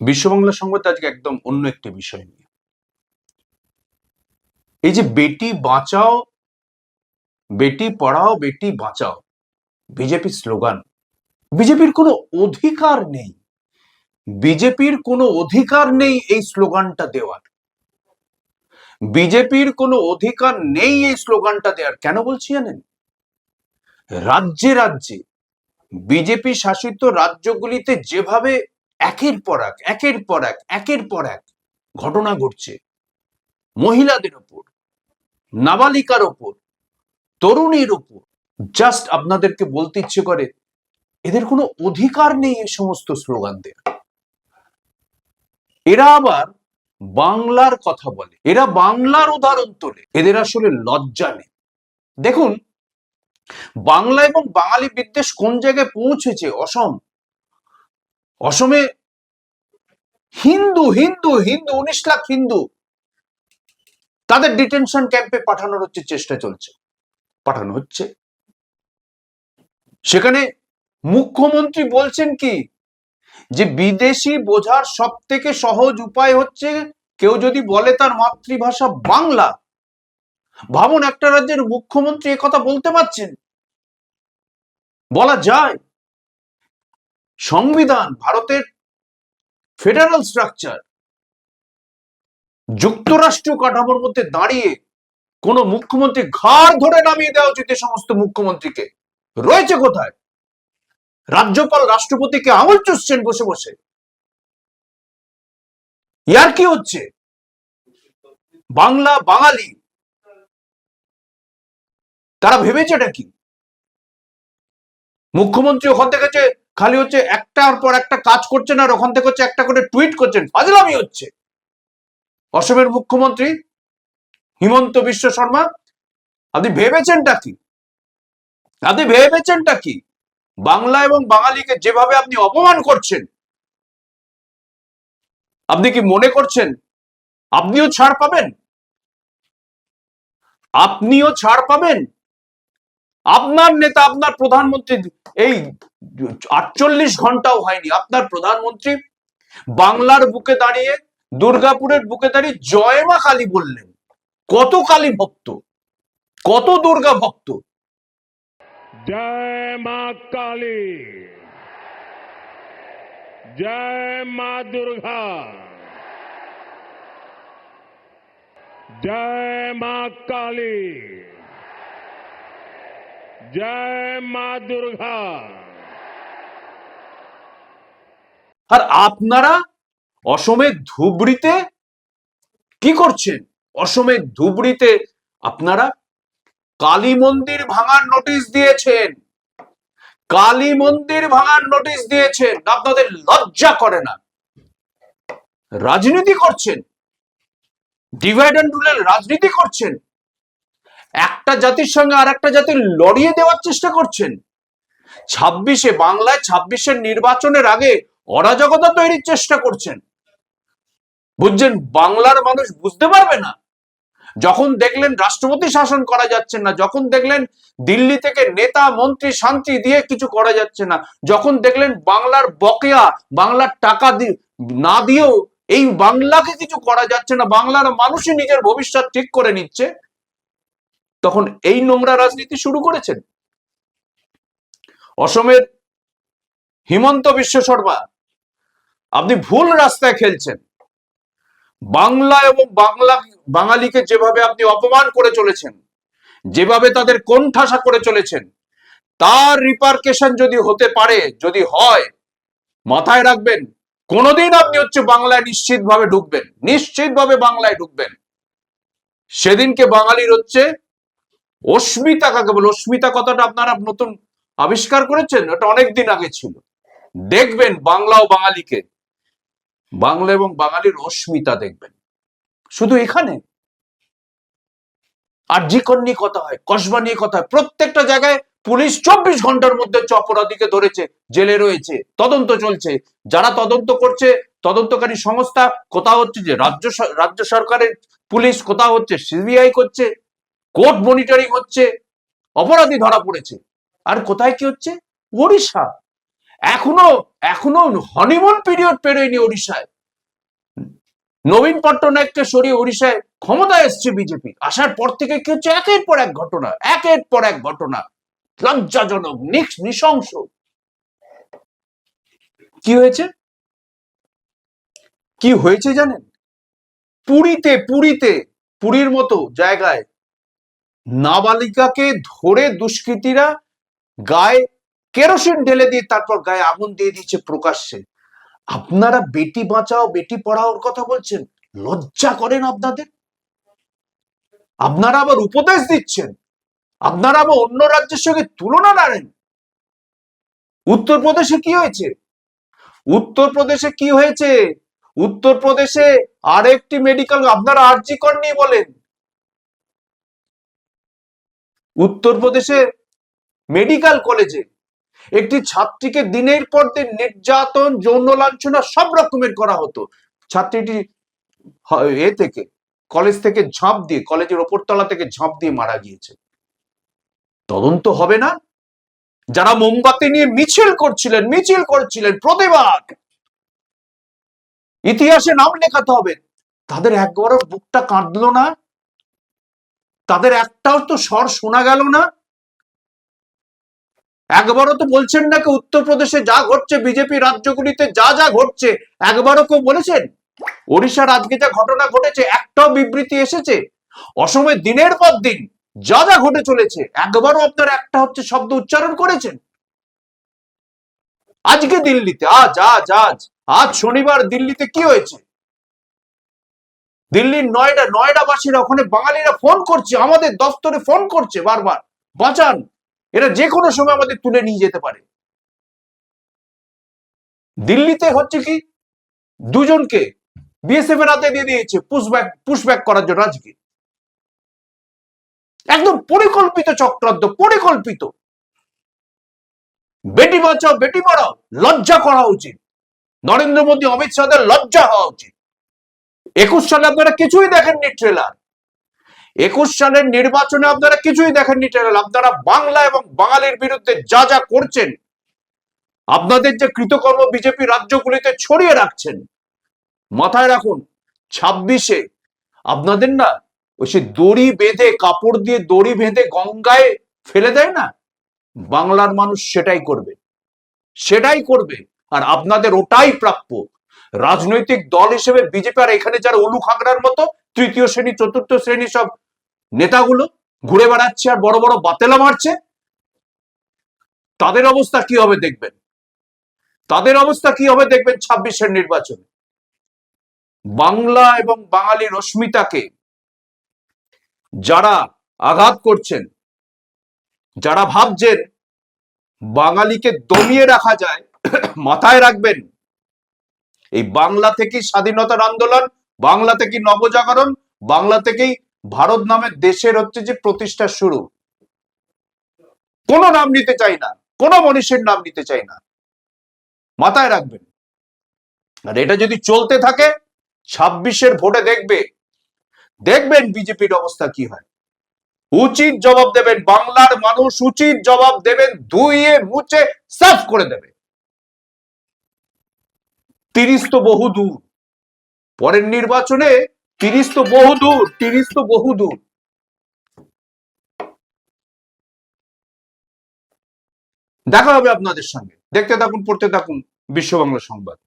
বিশ্ব বাংলা সংবাদ আজকে একদম অন্য একটি বিষয় নিয়ে। এই যে বেটি বাঁচাও, বেটি পড়াও, বেটি বাঁচাও, বিজেপির স্লোগান, বিজেপির কোনো অধিকার নেই। বিজেপির কোনো অধিকার নেই এই স্লোগানটা দেওয়ার। বিজেপির কোনো অধিকার নেই এই স্লোগানটা দেওয়ার। কেন বলছি জানেন? রাজ্যে রাজ্যে বিজেপি শাসিত রাজ্যগুলিতে যেভাবে একের পর এক, একের পর এক, একের পর এক ঘটনা ঘটছে। মহিলাদের ওপর নাবালিকার ওপর তরুণীর ওপর জাস্ট আপনাদেরকে বলতে ইচ্ছে করে, এদের কোনো অধিকার নেই এই সমস্ত স্লোগান এরা আবার বাংলার কথা বলে, এরা বাংলার উদাহরণ তোলে, এদের আসলে লজ্জা নেই। দেখুন, বাংলা এবং বাঙালি বিদ্বেষ কোন জায়গায় পৌঁছেছে? অসম। অসমে হিন্দু হিন্দু হিন্দু, উনিশ লাখ হিন্দু তাদের ডিটেনশন ক্যাম্পে পাঠানোর হচ্ছে চেষ্টা চলছে। পাঠানো হচ্ছে। সেখানে মুখ্যমন্ত্রী বলছেন কি, যে বিদেশি বোঝার সব থেকে সহজ উপায় হচ্ছে কেউ যদি বলে তার মাতৃভাষা বাংলা, ভাবুন একটা রাজ্যের মুখ্যমন্ত্রী কথা বলতে পারছেন। বলা যায় সংবিধান, ভারতের ফেডারেল স্ট্রাকচার যুক্তরাষ্ট্র কাঠামোর মধ্যে দাঁড়িয়ে কোন মুখ্যমন্ত্রী ঘাড় ধরে নামিয়ে দেওয়া উচিত সমস্ত মুখ্যমন্ত্রীকে। রয়েছে কোথায়? রাজ্যপাল, রাষ্ট্রপতিকে আঙুল চুষছেন বসে বসে। ইয়ার কি হচ্ছে? বাংলা, বাঙালি। তারা ভেবেছে এটা কি? মুখ্যমন্ত্রী ওখান থেকে খালি হচ্ছে একটার পর একটা কাজ করছেন আর ওখান থেকে হচ্ছে একটা করে টুইট করছেন। ফাজলামি হচ্ছে। অসমের মুখ্যমন্ত্রী হিমন্ত বিশ্ব শর্মা, আপনি ভেবেছেনটা কি? আপনি ভেবেছেনটা কি? বাংলা এবং বাঙালিকে যেভাবে আপনি অপমান করছেন, আপনি কি মনে করছেন আপনিও ছাড় পাবেন? আপনিও ছাড় পাবেন? আপনার নেতা, আপনার প্রধানমন্ত্রী, এই আটচল্লিশ ঘন্টাও হয়নি। আপনার প্রধানমন্ত্রী বাংলার বুকে দাঁড়িয়ে, দুর্গাপুরের বুকে দাঁড়িয়ে জয়মা কালী বললেন। কত কালী ভক্ত, কত দুর্গা ভক্ত। জয় মা কালী, জয় মা দুর্গা, জয় মা কালী। জয় মা দুর্গা। আর আপনারা অসমের ধুবড়িতে কি করছেন? অসমের ধুবড়িতে আপনারা কালী মন্দির ভাঙার নোটিশ দিয়েছেন। কালী মন্দির ভাঙার নোটিশ দিয়েছেন। আপনাদের লজ্জা করে না। রাজনীতি করছেন। ডিভাইড অ্যান্ড রুলের রাজনীতি করছেন। একটা জাতির সঙ্গে আর একটা জাতির লড়িয়ে দেওয়ার চেষ্টা করছেন। ছাব্বিশে বাংলায়, ছাব্বিশের নির্বাচনের আগে অরাজকতা তৈরির চেষ্টা করছেন। বুঝছেন, বাংলার মানুষ বুঝতে পারবে না। যখন দেখলেন রাষ্ট্রপতি শাসন করা যাচ্ছে না, যখন দেখলেন দিল্লি থেকে নেতা, মন্ত্রী শান্তি দিয়ে কিছু করা যাচ্ছে না, যখন দেখলেন বাংলার বকেয়া, বাংলার টাকা না দিয়েও এই বাংলাকে কিছু করা যাচ্ছে না, বাংলার মানুষই নিজের ভবিষ্যৎ ঠিক করে নিচ্ছে তখন এই নোংরা রাজনীতি শুরু করেছেন। অসমের হিমন্ত বিশ্ব শর্মা, আপনি ভুল রাস্তায় খেলছেন। বাংলা এবং বাংলা, বাঙালিকে যেভাবে আপনি অপমান করে চলেছেন, যেভাবে তাদের কোণঠাসা করে চলেছেন, তার রিপার্কেশন যদি হতে পারে, যদি হয়, মাথায় রাখবেন, কোনোদিন আপনি হচ্ছে বাংলায় নিশ্চিতভাবে ঢুকবেন, নিশ্চিতভাবে বাংলায় ঢুকবেন। সেদিনকে বাঙালির হচ্ছে অস্মিতা কাকে বলে? অস্মিতা কথাটা আপনারা নতুন আবিষ্কার করেছেন? ওটা অনেকদিন আগে ছিল। দেখবেন বাংলা ও বাঙালিকে। বাংলা এবং বাঙালির অস্মিতা দেখবেন। শুধু এখানে? আর জিকর নিয়ে কথা হয়, কসবা নিয়ে কথা হয়। প্রত্যেকটা জায়গায় পুলিশ চব্বিশ ঘণ্টার মধ্যে অপরাধীকে ধরেছে, জেলে রয়েছে, তদন্ত চলছে। যারা তদন্ত করছে, তদন্তকারী সংস্থা কোথাও হচ্ছে যে, রাজ্য রাজ্য সরকারের পুলিশ কোথাও হচ্ছে, সিবিআই করছে। কোর্ট মনিটরিং হচ্ছে, অপরাধী ধরা পড়েছে। আর কোথায় কি হচ্ছে? ওড়িশা। এখনও এখনও হনিমুন পিরিয়ড পেরোয়নি ওড়িশায়। নবীন পট্টনায়ককে সরিয়ে ওড়িশায় ক্ষমতায় এসছে বিজেপি আসার পর থেকে কি হচ্ছে? একের পর এক ঘটনা, একের পর এক ঘটনা। লজ্জাজনক নৃশংস। কি হয়েছে? কি হয়েছে জানেন? পুরীতে পুরীতে, পুরীর মতো জায়গায় নাবালিকাকে ধরে দুষ্কৃতীরা গায়ে কেরোসিন ঢেলে দিয়ে তারপর গায়ে আগুন দিয়ে দিচ্ছে প্রকাশ্যে। আপনারা বেটি বাঁচাও, বেটি পড়াওর কথা বলছেন? লজ্জা করেন আপনাদের? আপনারা আবার উপদেশ দিচ্ছেন? আপনারা আবার অন্য রাজ্যের সঙ্গে তুলনা নাড়েন উত্তরপ্রদেশে কি হয়েছে? উত্তরপ্রদেশে কি হয়েছে? উত্তরপ্রদেশে আরেকটি মেডিকেল আপনারা আর্জি করেনি বলেন। উত্তরপ্রদেশে মেডিকেল কলেজে একটি ছাত্রীকে দিনের পর দিন নির্যাতন, যৌন লাঞ্ছনা সব রকমের করা হতো। ছাত্রীটি এ থেকে, কলেজ থেকে ঝাঁপ দিয়ে, কলেজের ওপরতলা থেকে ঝাঁপ দিয়ে মারা গিয়েছে। তদন্ত হবে না? যারা মোমবাতি নিয়ে মিছিল করছিলেন মিছিল করছিলেন, প্রতিবাদ! ইতিহাসে নাম লেখাতে হবে। তাদের একবারও বুকটা কাঁদলো না? তাদের একটাও তো স্বর শোনা গেল না। একবারও তো বলছেন না কি উত্তরপ্রদেশে যা ঘটছে, বিজেপি রাজ্যগুলিতে যা যা ঘটছে, একবারও কেউ বলেছেন? ওড়িশার আজকে যা ঘটনা ঘটেছে, একটাও বিবৃতি এসেছে। অসমে দিনের পর দিন যা যা ঘটে চলেছে, একবারও আপনার একটা হচ্ছে শব্দ উচ্চারণ করেছেন? আজকে দিল্লিতে, আজ আজ আজ আজ শনিবার দিল্লিতে কি হয়েছে? দিল্লির নয়ডা, নয়ডাবাসীরা ওখানে বাঙালিরা ফোন করছে, আমাদের দপ্তরে ফোন করছে বারবার। বাঁচান। এরা যে কোনো সময় আমাদের তুলে নিয়ে যেতে পারে। দিল্লিতে হচ্ছে কি? দুজনকে বিএসএফ এর হাতে দিয়ে দিয়েছে পুশব্যাক পুশব্যাক করার জন্য আজকে। একদম পরিকল্পিত চক্রান্ত, পরিকল্পিত। বেটি বাঁচাও, বেটি পড়াও, লজ্জা করা উচিত। নরেন্দ্র মোদী, অমিত শাহের লজ্জা হওয়া উচিত। একুশ সালে আপনারা কিছুই দেখেননি ট্রেলার একুশ সালের নির্বাচনে আপনারা কিছুই দেখেননি ট্রেলার আপনারা বাংলা এবং বাঙালির বিরুদ্ধে যা যা করছেন, আপনাদের যে কৃতকর্ম বিজেপি রাজ্যগুলিতে ছড়িয়ে রাখছেন, মাথায় রাখুন, ছাব্বিশে আপনাদের না ওই সে দড়ি বেঁধে, কাপড় দিয়ে দড়ি বেঁধে গঙ্গায় ফেলে দেয় না? বাংলার মানুষ সেটাই করবে। সেটাই করবে। আর আপনাদের ওটাই প্রাপ্য। রাজনৈতিক দল হিসেবে বিজেপি আর এখানে যারা উলু খাগড়ার মতো তৃতীয় শ্রেণি, চতুর্থ শ্রেণি সব নেতাগুলো ঘুরে বেড়াচ্ছে আর বড় বড় বাতেলা মারছে, তাদের অবস্থা কি হবে দেখবেন? তাদের অবস্থা কি হবে দেখবেন ছাব্বিশের নির্বাচনে? বাংলা এবং বাঙালি রশ্মিতাকে যারা আঘাত করছেন, যারা ভাবছেন বাঙালিকে দমিয়ে রাখা যায়, মাথায় রাখবেন এই বাংলা থেকেই স্বাধীনতার আন্দোলন, বাংলা থেকেই নবজাগরণ, বাংলা থেকেই ভারত নামের দেশের হচ্ছে যে প্রতিষ্ঠা শুরু। কোন নাম নিতে চাই না, কোন মনীষের নাম নিতে চাই না। মাথায় রাখবেন। আর এটা যদি চলতে থাকে, ছাব্বিশের ভোটে দেখবে, দেখবেন বিজেপির অবস্থা কি হয়। উচিত জবাব দেবেন বাংলার মানুষ, উচিত জবাব দেবেন ধুইয়ে মুছে সাফ করে দেবে। তিরিশ তো বহু দূর। পরের নির্বাচনে তিরিশ তো বহু দূর, তিরিশ তো বহু দূর। দেখা হবে আপনাদের সঙ্গে। দেখতে থাকুন, পড়তে থাকুন বিশ্ব বাংলা সংবাদ।